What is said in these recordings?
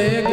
alegria.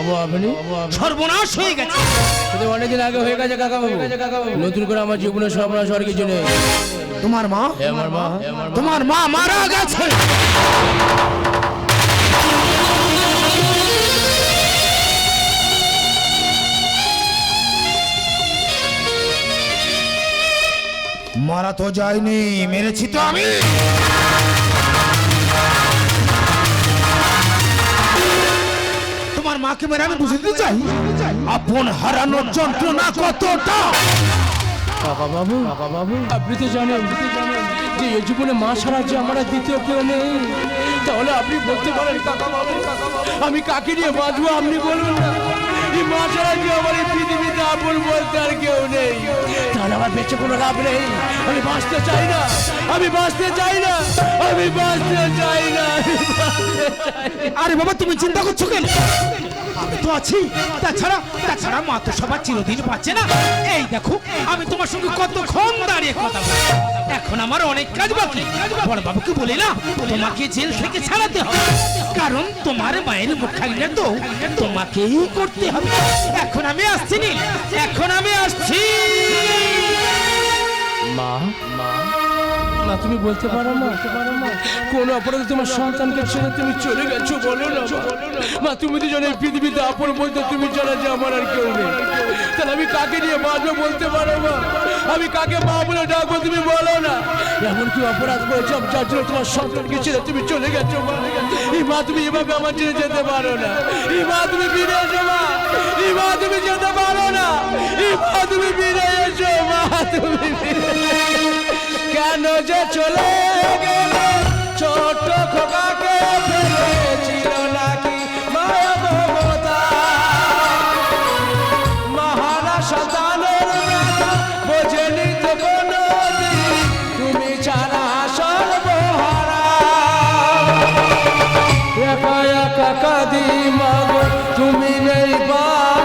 বাবু আপনি? সর্বনাশ হয়ে গেছে। কিন্তু অনেকদিন আগে হয়ে গেছে কাকা বাবু নতুন করে আমার জীবনে সর্বনাশ হওয়ার কিছু নেই। তোমার মা? এ আমার মা। তোমার মা মারা গেছে। মারা তো যায়নি মেরেছি তো আমি। মাকে মেরে আমি বুঝে দিতে চাই? আপন হারানোর যন্ত্রণা কতটা? কাকা বাবু কাকা বাবু আপনি তো জানেন যে এই জীবনে মা ছাড়া যে আমার দ্বিতীয় কেউ নেই। তাহলে আপনি বলতে পারেন কাকা বাবু আমি কাকে নিয়ে বাঁচবো? আপনি বলুন এই মা ছাড়া যে আমার এই পৃথিবীতে আপন বলতে আর কেউ নেই। তাহলে আমার বেঁচে কোনো লাভ নেই। আমি বাঁচতে চাই না। আমি বাঁচতে চাই না। আমি বাঁচতে চাই না। আরে বাবা তুমি চিন্তা করছ কেন? তো আছি। তাছাড়া তাছাড়া মা তো সবার চিরদিন পাচ্ছে না। এই দেখো, আমি তোমার সঙ্গে কতক্ষণ দাঁড়িয়ে কথা বলি এখন আমার অনেক কাজ বাকি। বড় বাবুকে বলি না, তোমাকে জেল থেকে ছাড়াতে হবে। কারণ তোমার মায়ের মুখাগ্নে তো তোমাকেই করতে হবে। এখন আমি আসছি এখন আমি আসছি। না তুমি বলতে পারো না? কোন অপরাধে তোমার সন্তানকে ছেড়ে তুমি চলে গেছো বলো না? মা। তুমি তো জানো পৃথিবীতে আপন বলতে তুমি জানো যে আমার আর কেউ নেই। তাহলে আমি কাকে নিয়ে বাঁচবো বলতে পারো মা আমি কাকে মা বলে ডাকবো তুমি বলো না? এমন কি অপরাধ করেছ যার জন্য তোমার সন্তানকে ছেড়ে তুমি চলে গেছো এই মা, তুমি এভাবে আমার ছেড়ে যেতে পারো না। এই মা, তুমি ফিরে এসো মা। এই মা, তুমি যেতে পারো না। এই মা, তুমি ফিরে এসো মা, তুমি ফিরে। কেন যে চলে গেলে? ছোট খোকাকে ফেলেছিল নাকি মায়া মমতা মহারা সন্তানের ব্যথা বোঝেনি তো কোনো তুমি ছাড়া সর্বহারা। একা একা কাঁদি মাগো, তুমি নেই পাশে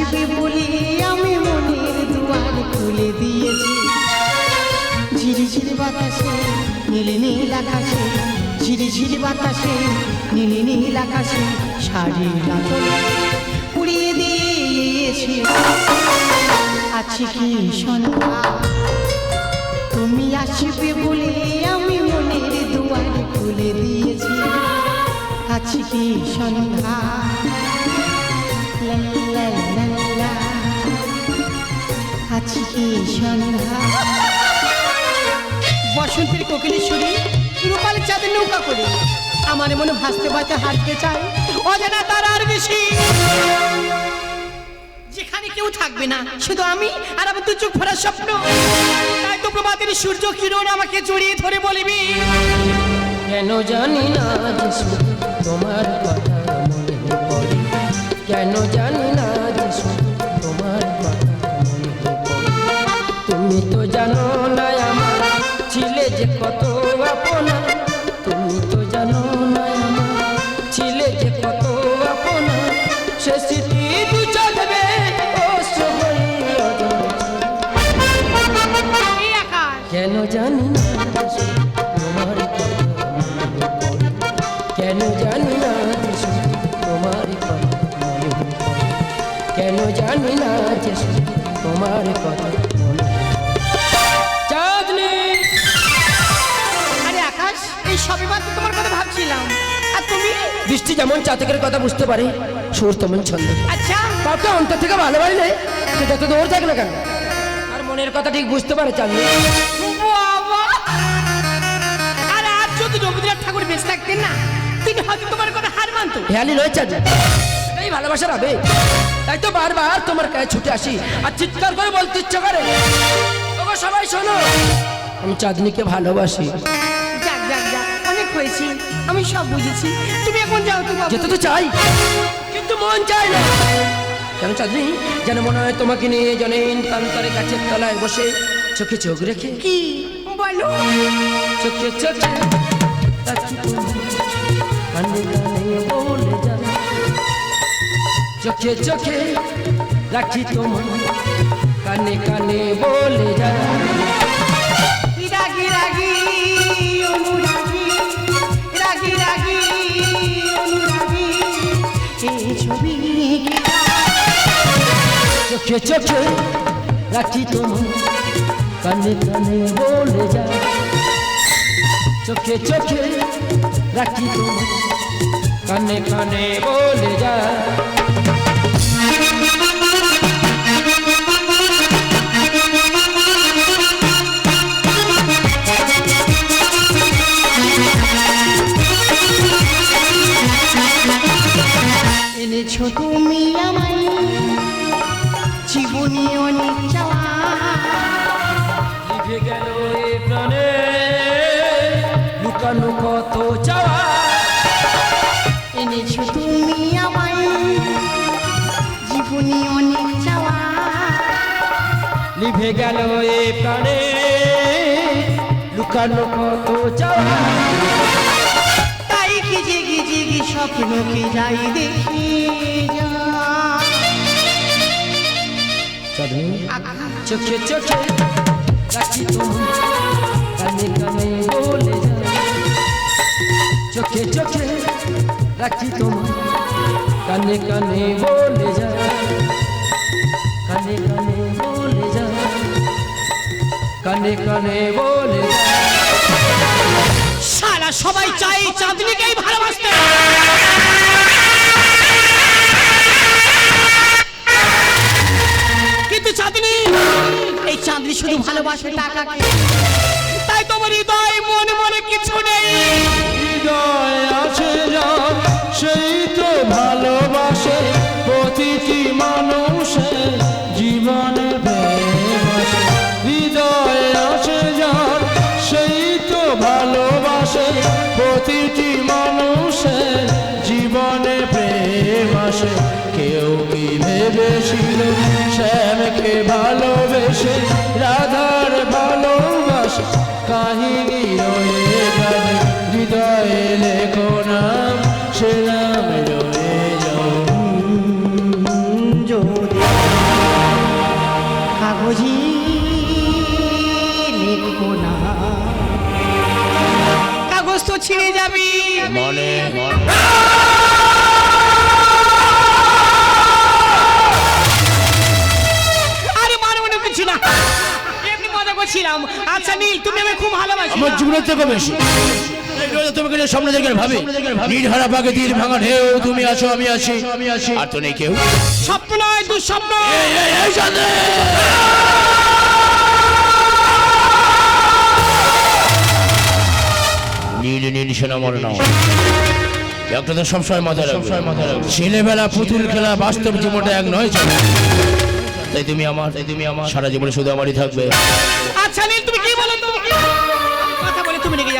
আসবে বলে, আমি মনের দুয়ার খুলে দিয়েছি। ঝিরি ঝিরি বাতাসে, নীল নীল আকাশে ঝিরি ঝিরি বাতাসে, নীল নীল আকাশে শাড়ির আঁচল উড়িয়ে দিয়েছি। আছে কি সন্ধ্যা? তুমি আসবে বলে আমি মনের দুয়ার খুলে দিয়েছি। আছে কি সন্ধ্যা? লা লা। আছে সন্ধ্যা? বসন্তের কোকিলেশ্বরী রূপাল চাঁদের নৌকা করে। আমার মনে ভাসতে ভাসতে হাঁটতে চায় অজানা তার আর বেশি। যেখানে কেউ থাকবে না, শুধু আমি আর আমার দু চোখ ভরা স্বপ্ন। তাই তো প্রভাতের সূর্য কিরণ আমাকে জড়িয়ে ধরে বলবি, কেন জানি না তোমার কথা মনে পড়ে। কেন জানি বৃষ্টি যেমন চাতকের কথা বুঝতে পারে সুর তেমন ছন্দ। আচ্ছা। কাউকে অন্তর থেকে ভালোবাসলে সে যত দৌড় থাকে না কেন। আর মনের কথা ঠিক বুঝতে পারে চাঁদনি আর আর যদি রবীন্দ্রনাথ ঠাকুর বেঁচে থাকতেন না তিনি হয়তো তোমার কথা হার মানতো। হেয়ালি নয় চাঁদনি এই ভালোবাসার হবে তাই তো বারবার তোমার কাছে ছুটে আসি আর চিৎকার করে বলতে ইচ্ছা করে। ওগো সবাই শোনো আমি চাঁদনিকে ভালোবাসি। যাক যাক যাক অনেক হয়েছে। আমি সব বুঝেছি। তুমি এখন যাও তো যেতে তো চাই কিন্তু মন চাই না। কেন চাঁদনি? যেন মনে হয় তোমাকে নিয়ে জনেন প্রান্তরে গাছের তলায় বসে চোখে চোখ রেখে। কি? বলো। চোখে চোখে কানে কানে বলে যায়। চোখে চোখে রাখি তোমার কানে কানে বলে যায়। চোখে চোখে রাখি তোমার কানে কানে বলে যায় চোখে চোখে রাখি তোমার কানে কানে বলে যায় এনেছো তুমি আমায় জীবনী অনেক চাওয়া। লিভে গেল এ প্রাণে লুকানো কত চাওয়া। এনেছো তুমি আমায় জীবনী অনেক চাওয়া। লিভে গেল এ প্রাণে লুকানো কত চাওয়া। তাই কি জেগে জেগে স্বপ্নকে যাই দেখি চোখে চোখে রাখি কানে বলে চোখে চোখে রাখি তোমার কানে কানে বলে যায় কানে সারা সবাই চাই চাঁদনিকেই ভালোবাসতে চাঁদনি। এই চাঁদনি শুধু ভালোবাসে টাকাকে। ছিঁড়ে যাবি মনে আরে মানে মনে কিছু না এমনি মজা করছিলাম আচ্ছা নীল তুমি আমি খুব ভালোবাসি আমার জীবনের থেকে বেশি তোমাকে দেখে ভাবি নির্হারা পাকে তীর ভাঙা ঢেউ তুমি আছো আমি আছি আমি আছি আর তো নেই কেউ স্বপ্ন নয় দুঃস্বপ্ন এই, এই, এই, চন্দ্রে! নীল সেনা আমার নাম একটা তো সবসময় মাথায় রাখবে ছেলেবেলা পুতুল খেলা বাস্তব জীবনটা এক নয় তাই তুমি আমার তাই তুমি আমার সারা জীবনে শুধু আমারই থাকবে আচ্ছা নীল তুমি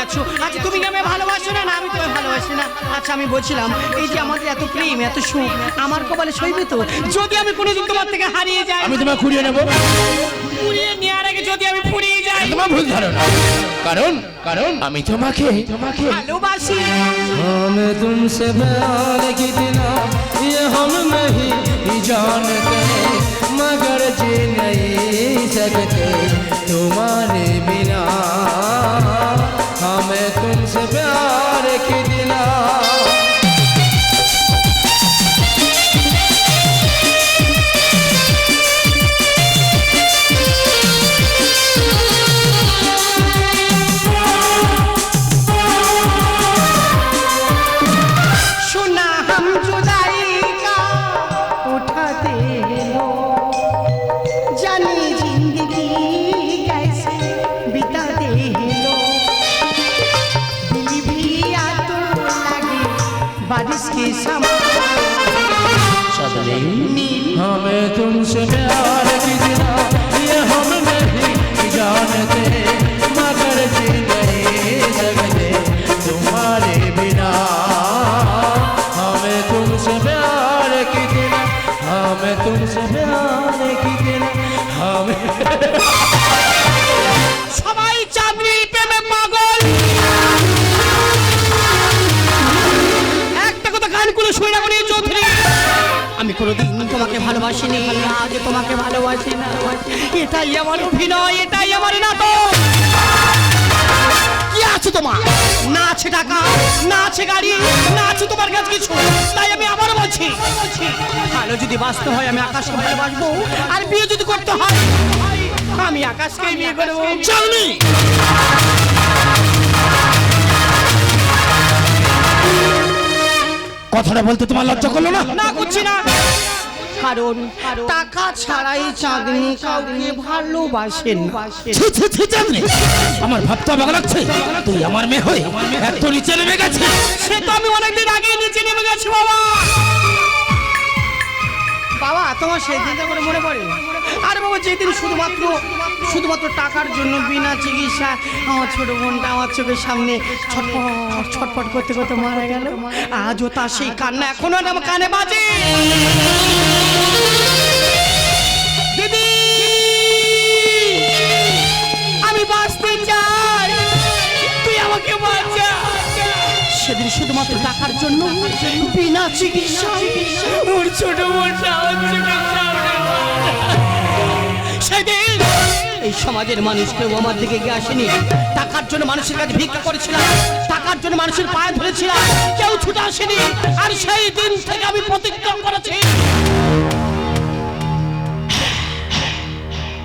বলে তুমি রেগে যাচ্ছ আচ্ছা তুমি কি আমায় ভালোবাসো না না আমি তোমায় ভালোবাসি না আচ্ছা আমি বলছিলাম এই যে আমাদের এত প্রেম এত সুখ আমার কপালে সইবে তো যদি আমি কোনোদিন তোমার থেকে হারিয়ে যাই আমি তোমায় খুঁড়িয়ে নেবো পুড়িয়ে নেওয়ার আগে যদি আমি ফুরিয়ে যাই তোমার ভুল ধারণা কারণ কারণ আমি তোমাকে তোমাকে ভালোবাসি हम तुमसे प्यार कितना ये हम नहीं जानते मगर जी नहीं सकते तुम्हारे बिना हमें तुमसे प्यार कितना हमें तुमसे प्यार कितना ये हम नहीं जानते। ভালোবাসিনি। আজ তোমাকে ভালোবাসি না। এটাই আমার অভিনয় এটাই আমার নাটক। কি আছে তোমার? না আছে টাকা না আছে গাড়ি না আছে তোমার কাছে কিছু। তাই আমি আবারও বলছি ভালো যদি বাঁচতে হয় আমি আকাশকে ভালোবাসবো। আর বিয়ে যদি করতে হয় আমি আকাশকে বিয়ে করব। চাউনি! কথাটা বলতে তোমার লজ্জা করল না? না করছি না। কারণ টাকা ছাড়াই চাঁদনি কাউকে ভালোবাসেন ছি, ছি, ছি, চাঁদনি। আমার ভাবতে অবাক লাগছে। তুই আমার মেয়ে হয়ে এত নিচে নেমে গেছে। সে তো আমি অনেকদিন আগে নিচে নেমে গেছি বাবা। বাবা তোমার সেই দিনটা করে মনে পড়ে? আরে বাবা যেদিন শুধুমাত্র শুধুমাত্র টাকার জন্য বিনা চিকিৎসা আমার ছোট বোনটা আমার চোখের সামনে ছটপট ছটপট করতে করতে মারা গেল। আজও তার সেই কান্না এখনও আমার কানে বাজে। সেদিন শুধুমাত্র টাকার জন্য বিনা চিকিৎসা ওর ছোট বোনটা। সেদিন এই সমাজের মানুষ কেউ আমার দিকে গিয়ে আসেনি। টাকার জন্য মানুষের কাছে ভিক্ষা করেছিলাম। টাকার জন্য মানুষের পায়ে ধরেছিলাম। কেউ ছুটে আসেনি। আর সেই দিন থেকে আমি প্রতিজ্ঞা করেছি।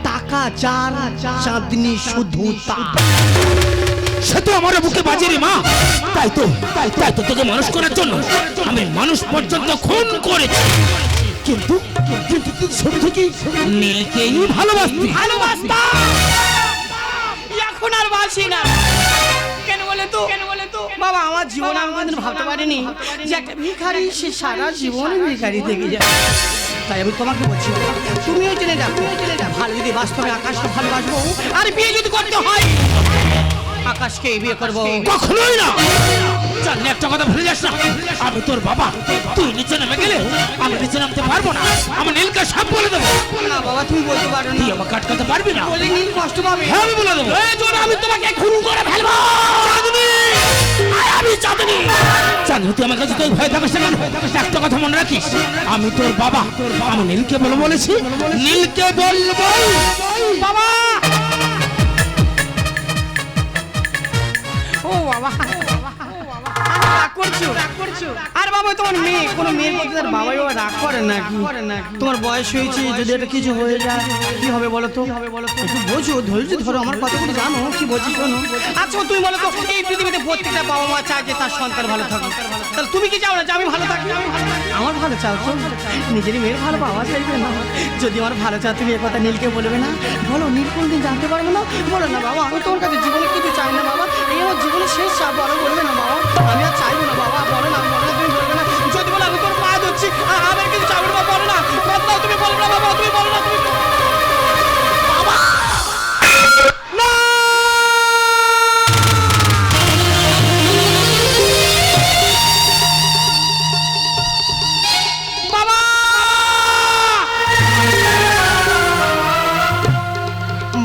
টাকা চার চাঁদনি শুধু তার। সে তো আমার বুকে বাজে রে মা। তাই তো, তাই তাই তো তোকে মানুষ করার জন্য আমি মানুষ পর্যন্ত খুন করেছি। কিন্তু কিন্তু তুই ছোট থেকে নীলকেই ভালোবাসতি ভালোবাসতাম। এখন আর বাসি না। কেন বলে তো? কেন বলে তো? বাবা, আমার জীবন আমি কোনোদিন ভাবতে পারিনি যে একটা ভিখারি, সে সারা জীবন ভিখারি থেকে যায়। তাই আমি তোমাকে বলছি, তুমিও জেনে যাও, তুমিও জেনে যাও। ভালো যদি বাস্তবে আকাশকে ভালোবাসবো, আর বিয়ে যদি করতে হয়। আকাশকে বিয়ে করব। কখনোই না। জানলে একটা কথা ভুলে যাস না। আমি তোর বাবা। তুই নিচে নেমে গেলে আমি নিচে নামতে পারব না। আমি নীলকে সব বলে দেবো। না বাবা তুমি বলতে পারো তুই আমাকে আটকাতে পারবি না। বলে নীল কষ্ট পাবে। হ্যাঁ আমি বলে দেবো। এই জন্য আমি তোমাকে খুন করে ফেলব। চাঁদনি! আমি চাঁদনি। চাঁদনি তুই আমার কাছে তুই ভয় থাকিস না? একটা কথা মনে রাখিস। আমি তোর বাবা। আমি নীলকে বলে বলেছি। নীলকে বলব। বাবা! ও বাবা আমি রাগ করছ? আর বাবা, তোমার মেয়ে, কোনো মেয়ের প্রতি তার বাবা রাগ করে নাকি? তোমার বয়স হয়েছে, যদি কিছু হয়ে যায়, কি হবে একটু বোঝো, ধৈর্য ধরো, আমার কথাগুলো জানো, কি বলছি শোনো। আচ্ছা তুমি এই পৃথিবীতে প্রত্যেকটা বাবা মা চায় যে তার সন্তান ভালো তাহলে তুমি কি চাও না যে আমি ভালো থাকি? আমার ভালো চাও তো। নিজেরই মেয়ের ভালো পাওয়া চাইবে না। যদি আমার ভালো চাও, তুমি এ কথা নীলকে বলবে না। বলো, নীল কোনদিন জানতে পারবে না? বলো না বাবা, আমি তোমার কাছে জীবনে কিছু চাই না বাবা। এই আমার জীবনের শেষ চাপ বলো বলবে না বাবা। আমি আর না বাবা কিছু চাইব না বলো না দাও, তুমি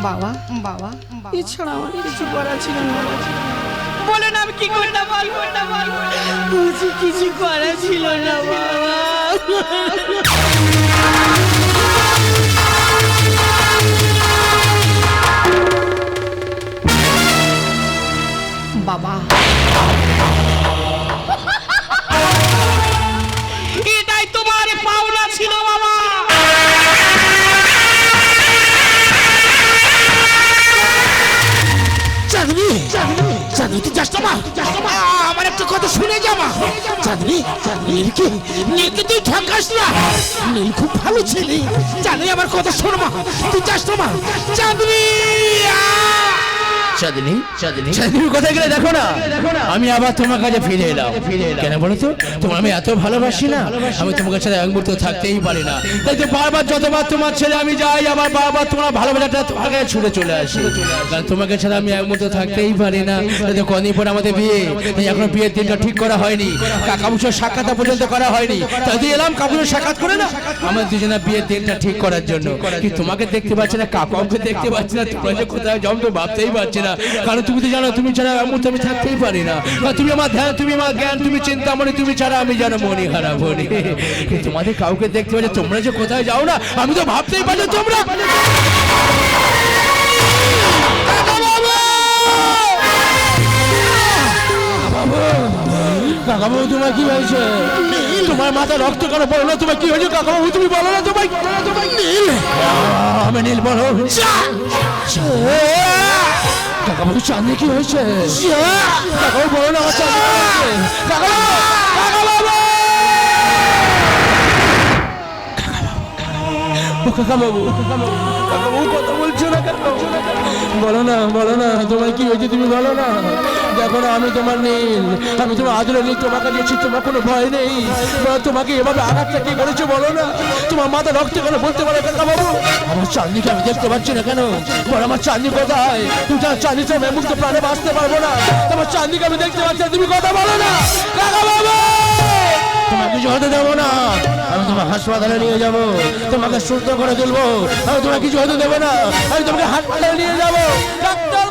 বাবা বাবা। এছাড়া আমার কিছু করার ছিল না। বলেন আমি কি করতে পারব না বলছি কিছু করা ছিল না বাবা। চাঁদনি নীলকে নীলকে তুই ঠকাস না? নীল খুব ভালো ছেলে। চাঁদনি, আমার কথা শোন মা। তুই চাস না মা। চাঁদনি চাঁদনি চাঁদনি চাঁদনি কোথায় গেলে দেখো না। আমি আবার তোমার কাছে ফিরে এলাম। কেন বলো তো তোমার আমি এত ভালোবাসি না। আমি তোমার এক মুহূর্ত থাকতেই পারি না। তাই তো বারবার যতবার তোমার ছেলে আমি যাই আমার বারবার তোমার ভালোবাসাটা তোমার কাছে ছুটে চলে আসে। কারণ তোমাকে ছাড়া আমি এক মুহূর্ত থাকতেই পারি না। তাই তো কদিন পর আমাদের বিয়ে। তাই এখনও বিয়ের দিনটা ঠিক করা হয়নি। পর্যন্ত করা হয়নি। তাই তো এলাম কাকুর সাক্ষাৎ করে না? আমার দুজনের বিয়ের দিনটা ঠিক করার জন্য। কি তোমাকে দেখতে পাচ্ছি না কাকাকে দেখতে পাচ্ছি না তোমরা যে কোথায় যাও তো ভাবতেই পারছি না। কারণ তুমি তো জানো তুমি ছাড়া এমন আমি থাকতেই পারি না। তুমি আমার ধ্যান তুমি আমার জ্ঞান তুমি চিন্তা মনে তুমি ছাড়া আমি যেন মনি হারা মনি তোমাদের কাউকে দেখতে পাচ্ছি তোমরা যে কোথায় যাও না আমি তো ভাবতেই পারছি তোমরা। কাকাবাবু তোমার কি হয়েছে? তোমার মাথা রক্ত কেন বলো না? তোমার কি হয়েছে? কাকাবাবু তুমি বলো না তোমার নীল। আমি নীল বলো। চাঁদনি কি হয়েছে? বলো না আমার চাঁদনি কি কাকাবাবু কাকাবাবু ও কাকাবাবু কাকাবাবু কথা বলছো না বলো না বলো না তোমার কি হয়েছে তুমি বলো না। দেখো না, আমি তোমার নীল। আমি তোমার আদরে নীল, তোমাকে দিয়েছি তোমার কোনো ভয় নেই। তোমাকে এভাবে আঘাতটা কি করেছ বলো না? তোমার মাথা রক্ত কেন বলতে পারে কাকা বাবু? আমার চাঁদনিকে আমি দেখতে পাচ্ছি না কেন? বলো আমার চাঁদনি কোথায়? তুমি চাঁদনি ছাড়া আমি মুক্ত প্রাণে বাঁচতে পারব না। তোমার চাঁদনিকে আমি দেখতে পাচ্ছি তুমি কথা বলো না। কাকা বাবু! তোমাকে কিছু হতে দেবো না। আমি তোমার হাসপাতালে নিয়ে যাব। তোমাকে সুস্থ করে তুলবো। আমি তোমাকে কিছু হতে দেবো না। আমি তোমাকে হাসপাতালে নিয়ে যাব। ডাক্তার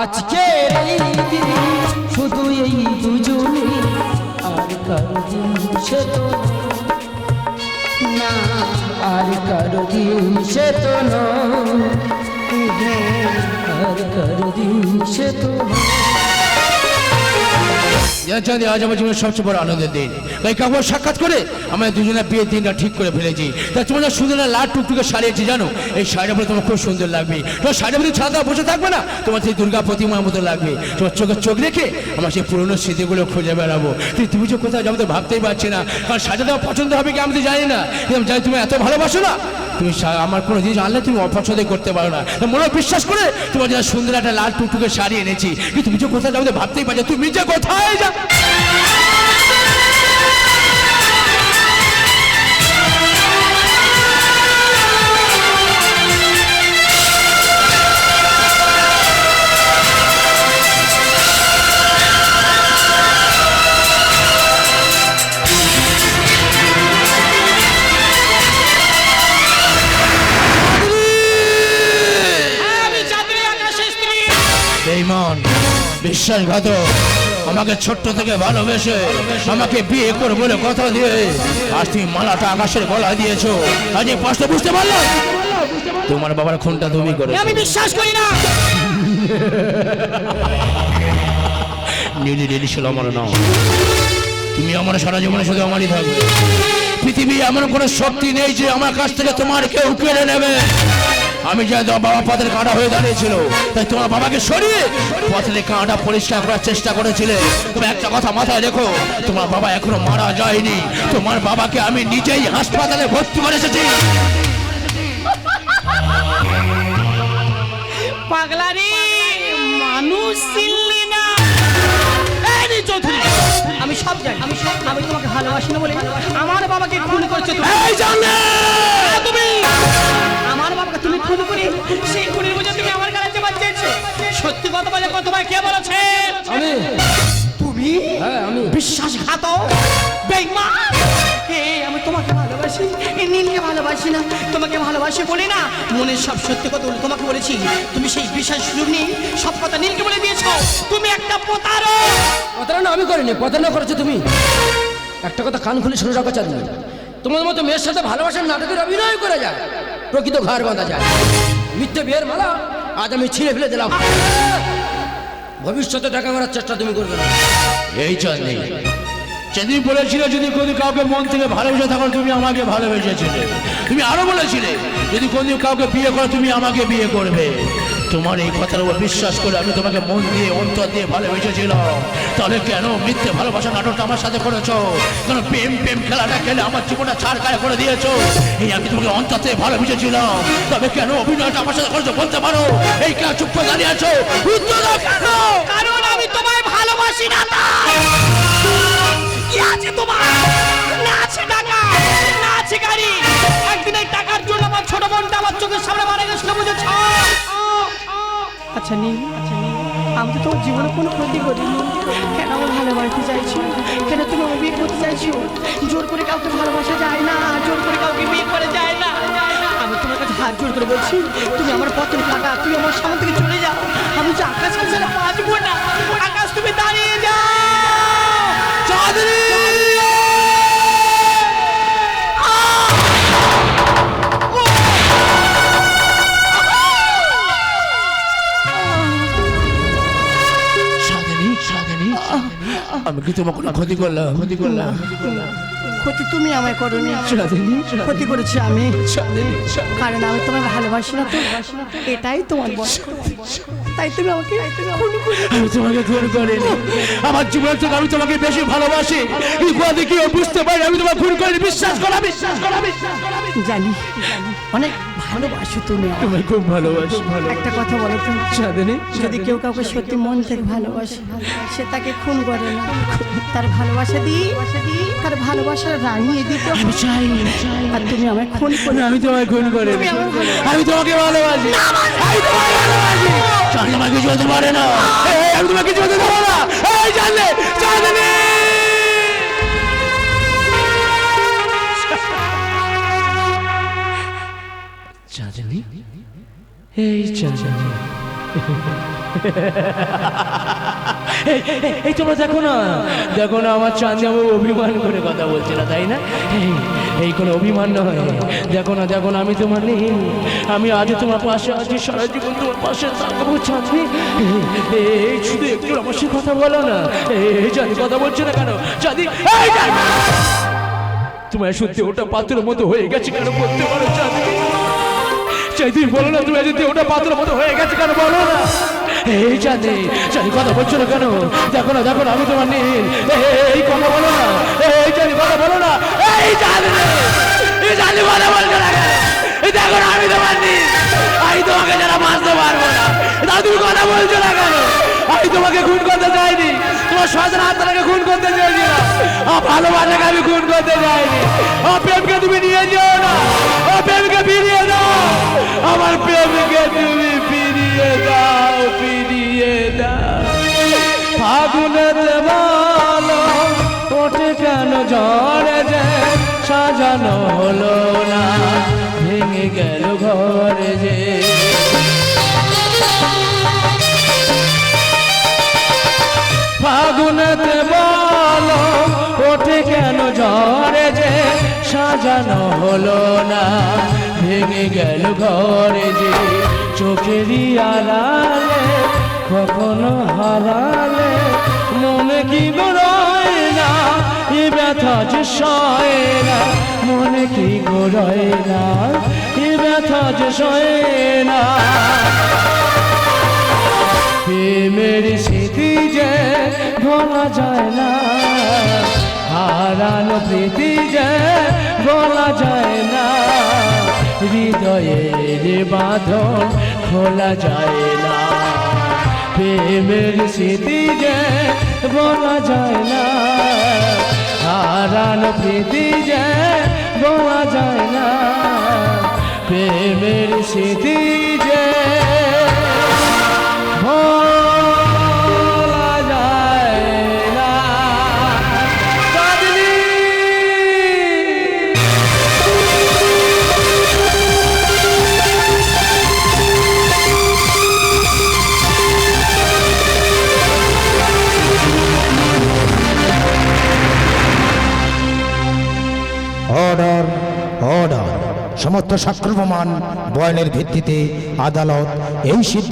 আজকের এই দিন আর কারও দিন সে তো না, আর কারও দিন সে নয়। আর কারও। জানি আজ আমার জীবনের সবচেয়ে বড় আনন্দের দিন। তাই কাউকে সাক্ষাৎ করে আমরা দুজনে বিয়ের দিনটা ঠিক করে ফেলেছি। তাই তোমার সুন্দর লাল টুকটুকে শাড়িয়েছি জানো? এই শাড়িটা পরে তোমার খুব সুন্দর লাগবে। তোমার শাড়িটা পরে ছাদা বসে থাকবে না? তোমার সেই দুর্গা প্রতিমার মতো লাগবে। তোমার চোখে চোখ রেখে আমার সেই পুরনো স্মৃতিগুলো খুঁজে বেড়াবো। তুই তুমি যে কোথায় যাব তো ভাবতেই পারছি না। কারণ তোমার পছন্দ হবে কি আমি তো জানি না। জানি তুমি এত ভালোবাসো না। তুমি আমার কোনো জিনিস আনলে তুমি অপছন্দ করতে পারো না। মনে বিশ্বাস করে তোমার যে সুন্দর একটা লাল টুকটুকে শাড়ি এনেছি। তুমি যে কোথায় যাব ভাবতেই পারছ তুমি যে কোথায় যা বিশ্বাসঘাতক আমাকে ছোট্ট থেকে ভালোবেসে আমাকে বিয়ে করে বলে কথা দিয়ে আজ তুমি মালাটা আকাশের গলা দিয়েছ। আজ এই প্রশ্ন বুঝতে পারল? তোমার বাবার খুনটা তুমি করে আমি বিশ্বাস করি না। নীলি নীলি ছিল আমার নাম তুমি আমার সারা জীবনে শুধু আমারই থাকবে। পৃথিবী এমন কোনো শক্তি নেই যে আমার কাছ থেকে তোমার কেউ কেড়ে নেবে। আমি যা তোমার বাবা পথের কাঁটা হয়ে দাঁড়িয়েছিল। তাই তোমার বাবাকে সরিয়ে পথের কাঁটা পরিষ্কার করার চেষ্টা করেছিলে। তুমি একটা কথা মাথায় রেখো তোমার বাবা এখনও মারা যায়নি। তোমার বাবাকে আমি নিজেই হাসপাতালে ভর্তি করে এসেছি। পাগলা রে মানুষ চিনলি না। চৌধুরী আমি সব জানি আমি সব আমি তোমাকে ভালোবাসি না বলে আমার বাবাকে খুন করছ তুমি খুন করে সেই খুনের বোঝা তুমি আমার কাছে চেপা চেয়েছো সত্যি কথা বলে কতবার কে বলেছে? আমি। তুমি? হ্যাঁ বেঈমান হে আমি তোমাকে ভালোবাসি। নীলকে ভালোবাসি না তোমাকে ভালোবাসি বলে না। মনের সব সত্যি কথা তোমাকে বলেছি। তুমি সেই বিশ্বাস সুযোগ সব কথা নীলকে বলে দিয়েছ। তুমি একটা প্রতারক! প্রতারণা আমি করিনি প্রতারণা করেছ তুমি। একটা কথা কান খুলে শুনে রাখো চাঁদনি। তোমার মতো মেয়ের সাথে ভালোবাসার নাটকের অভিনয় করে যায়। প্রকৃত ঘর বাঁধা যায়। মিথ্যে বিয়ের মালা আজ আমি ছিঁড়ে ফেলে দিলাম। ভবিষ্যতে টাকা করার চেষ্টা তুমি করবে না। এই চলে সেদিন বলেছিলে যদি কোনো কাউকে মন থেকে ভালোবেসে থাকো, তুমি আমাকে ভালোবেসেছিলে। তুমি আরও বলেছিলে, যদি কোনদিন কাউকে বিয়ে করো, তুমি আমাকে বিয়ে করবে। তোমার এই কথার উপর বিশ্বাস করে আমি তোমাকে মন দিয়ে, অন্তর দিয়ে ভালোবেসেছিলাম। তাহলে কেন মিথ্যে ভালোবাসা নাটকটা আমার সাথে করেছ? কেন প্রেম প্রেম খেলাটা খেলে আমার জীবনটা ছাড়কায় করে দিয়েছ? এই আমি তোমাকে অন্তর থেকে ভালোবেসেছিলাম। তবে কেন অভিনয়টা আমার সাথে করেছ বলতে পারো? এই কেন চুপ করে দাঁড়িয়ে আছো? উত্তর কেন? কারণ আমি তোমায় ভালোবাসি না কি আছে তোমার? না টাকা আছে গাড়ি। একদিন এই টাকার জন্য আমার ছোট বোনটা আমার চোখের সামনে মারা গেছিল, বুঝেছ? আচ্ছা আমি তো তোমার জীবনে কোনো ক্ষতি করিনি। কেন আমার ভালোবাসতে চাইছো? কেন তুমি আমার বিয়ে করতে চাইছো? জোর করে কাউকে ভালোবাসা যায় না, জোর করে কাউকে বিয়ে করে যায় না। আমি তোমার কাছে হাত জোর করে বলছি, তুমি আমার পথের কাটা তুমি আমার সামনে থেকে চলে যাও। আমি যে আকাশকে ছাড়া বাঁচবো না, আকাশ তুমি দাঁড়িয়ে যাও। আমি কি তোমার কোনো ক্ষতি করলাম? ক্ষতি করলাম। ক্ষতি তুমি আমায় করোনি। ক্ষতি করেছি আমি। কারণ আমি তোমায় ভালোবাসি না তো। এটাই তোমার ক্ষতি। তাই তুমি আমাকে আমি তোমাকে খুন করিনি। আমার জীবন থেকে আমি তোমাকে বেশি ভালোবাসি। কথা দেখি বুঝতে পারি আমি তোমার খুন করিনি। বিশ্বাস করা বিশ্বাস করা বিশ্বাস করা জানি। অনেক ভালোবাসো তুমি তোমায় খুব ভালোবাসি ভালো একটা কথা বলো তো সাধনী যদি কেউ কাউকে সত্যি মন থেকে ভালোবাসে সে তাকে খুন করে না তার ভালোবাসা দিয়ে তার ভালোবাসা রাঙিয়ে দিতে হয়। আমি চাই আর তুমি আমায় খুন করে আমি তোমায় খুন করিনি আমি তোমাকে ভালোবাসি আমি তোমাকে ভালোবাসি চাঁদনি আমাকে কিছু হতে পারে না আমি তোমাকে কিছু হতে দেবো না এই জানলে চাঁদনি চাঁদনি এই চাঁদনি এই তোমরা দেখো না। দেখো না আমার বাবু অভিমান করে কথা বলছে না তাই না? এই কোনো অভিমান নয়। দেখো না দেখো না আমি তোমার নেই আমি আজও তোমার পাশে আছি সারা জীবন তোমার পাশে থাকব চাঁদনি এই- শুধু একটু আমার সাথে কথা বলো না। এই চাঁদি কথা বলছে না কেন? চাঁদি! তোমার সত্যি ওটা পাত্রের মতো হয়ে গেছে কেন বলতে পারো চাঁদি? চাই তুমি বলো না তুমি যদি ওটা পাত্র মতো হয়ে গেছে কেন বলো? না এই জানি জানি কথা বলছো না কেন? দেখো না দেখো না, আমি তোমার নীল। এই কথা বলো না, এই জানি কথা বলো না, এই জানি এই জানি কথা বলছো না কেন এই দেখো আমি তোমার আমি তোমাকে যারা বাঁচতে পারব না তুমি কথা বলছো না কেন? আমি তোমাকে খুন করতে চাইনি। তোমার সজন আত্মাকে খুন করতে না। আর ভালোবাসাকে আমি খুন করতে চাইনি। আমার প্রেমকে তুমি নিয়ে না। আমার প্রেমকে ফিরিয়ে দাও। আমার প্রেমকে তুমি ফিরিয়ে দাও ফিরিয়ে দাও। ফাগুনেতে ভালো কেন ঝড়ে যে সাজানো হলো? সাজানো হলো না। ভেঙে গেল ঘরে যে চোখেরই আড়ালে, কখনো হারালে, মনে কি গড়ায় না? এ ব্যথা যে সয় না। মনে কি গড়ায় না? এ ব্যথা যে সয় না। প্রেমের স্মৃতি যে ভোলা যায় না। হারানো প্রীতি যে বলা যায় না। হৃদয়ের বাঁধন খোলা যায় না। প্রেমের স্মৃতি যে বলা যায় না। হারানো প্রীতি যে বলা যায় না। প্রেমের স্মৃতি সমস্ত সাক্ষ্য প্রমাণ বয়নের ভিত্তিতে আদালত এই